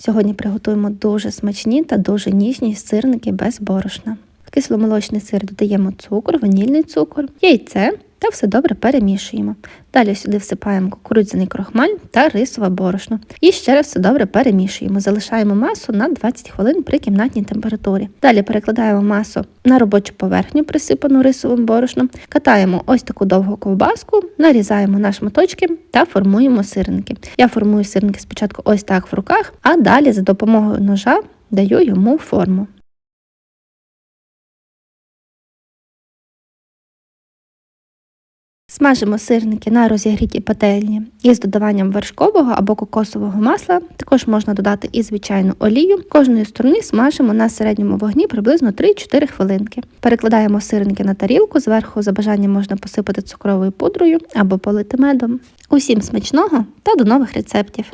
Сьогодні приготуємо дуже смачні та дуже ніжні сирники без борошна. В кисломолочний сир додаємо цукор, ванільний цукор, яйце та все добре перемішуємо. Далі сюди всипаємо кукурудзяний крохмаль та рисове борошно. І ще раз все добре перемішуємо. Залишаємо масу на 20 хвилин при кімнатній температурі. Далі перекладаємо масу на робочу поверхню, присипану рисовим борошном, катаємо ось таку довгу ковбаску, нарізаємо на шматочки та формуємо сирники. Я формую сирники спочатку ось так в руках, а далі за допомогою ножа даю йому форму. Смажимо сирники на розігрітій пательні із додаванням вершкового або кокосового масла. Також можна додати і звичайну олію. Кожної сторони смажимо на середньому вогні приблизно 3-4 хвилинки. Перекладаємо сирники на тарілку, зверху за бажанням можна посипати цукровою пудрою або полити медом. Усім смачного та до нових рецептів!